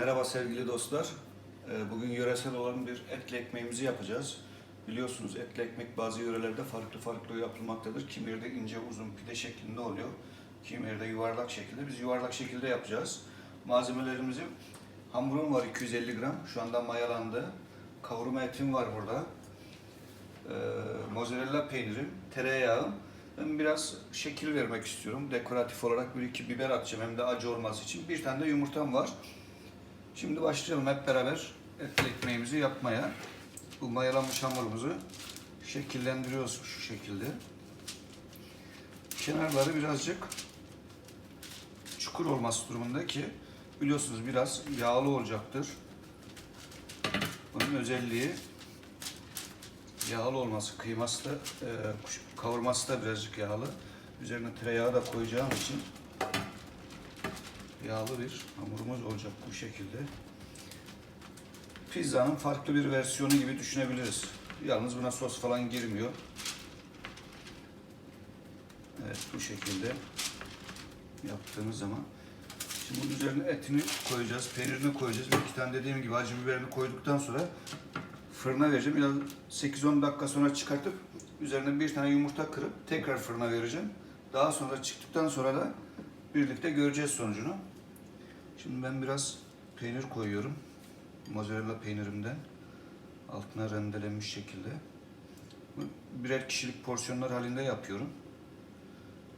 Merhaba sevgili dostlar. Ee, Bugün yöresel olan bir etli ekmeğimizi yapacağız. Biliyorsunuz etli ekmek bazı yörelerde farklı farklı yapılmaktadır. Kim yerde ince uzun pide şeklinde oluyor. Kim yerde yuvarlak şekilde. Biz yuvarlak şekilde yapacağız. Malzemelerimizi hamurum var 250 gram. Şu anda mayalandı. Kavurma etim var burada. Ee, mozzarella peynirim, tereyağım. Ben biraz şekil vermek istiyorum. Dekoratif olarak bir iki biber atacağım hem de acı olması için. Bir tane de yumurtam var. Şimdi başlayalım hep beraber etli ekmeğimizi yapmaya. Bu mayalanmış hamurumuzu şekillendiriyoruz şu şekilde. Kenarları birazcık çukur olması durumunda ki biliyorsunuz biraz yağlı olacaktır. Bunun özelliği yağlı olması, kıyması da, e, kavurması da birazcık yağlı. Üzerine tereyağı da koyacağım için yağlı bir hamurumuz olacak bu şekilde. Pizzanın farklı bir versiyonu gibi düşünebiliriz. Yalnız buna sos falan girmiyor. Evet bu şekilde yaptığımız zaman Şimdi bunun üzerine etini koyacağız, peynirini koyacağız. Bir iki tane dediğim gibi acı biberini koyduktan sonra fırına vereceğim. Biraz 8-10 dakika sonra çıkartıp üzerine bir tane yumurta kırıp tekrar fırına vereceğim. Daha sonra çıktıktan sonra da birlikte göreceğiz sonucunu. Şimdi ben biraz peynir koyuyorum. Mozzarella peynirimden. Altına rendelenmiş şekilde. Birer kişilik porsiyonlar halinde yapıyorum.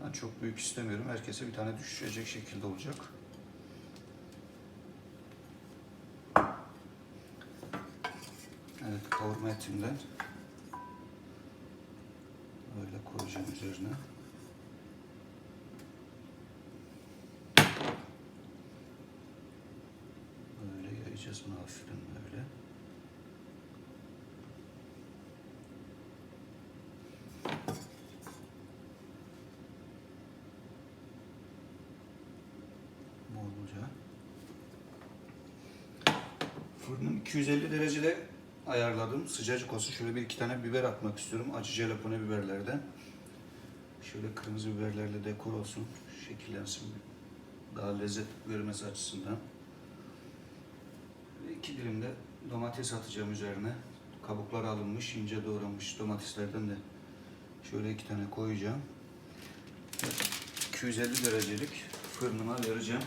Ben çok büyük istemiyorum. Herkese bir tane düşecek şekilde olacak. Evet kavurma etimden böyle koyacağım üzerine. Yayacağız bunu hafiften böyle. Bolca. Fırınım 250 derecede ayarladım. Sıcacık olsun. Şöyle bir iki tane biber atmak istiyorum. Acı jalapeno biberlerden. Şöyle kırmızı biberlerle dekor olsun. Şekillensin. Daha lezzet vermesi açısından. İki dilim de domates atacağım üzerine. Kabuklar alınmış, ince doğranmış domateslerden de şöyle iki tane koyacağım. Ve 250 derecelik fırınıma vereceğim.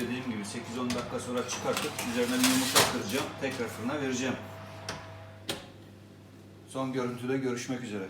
Dediğim gibi 8-10 dakika sonra çıkartıp üzerine bir yumurta kıracağım. Tekrar fırına vereceğim. Son görüntüde görüşmek üzere.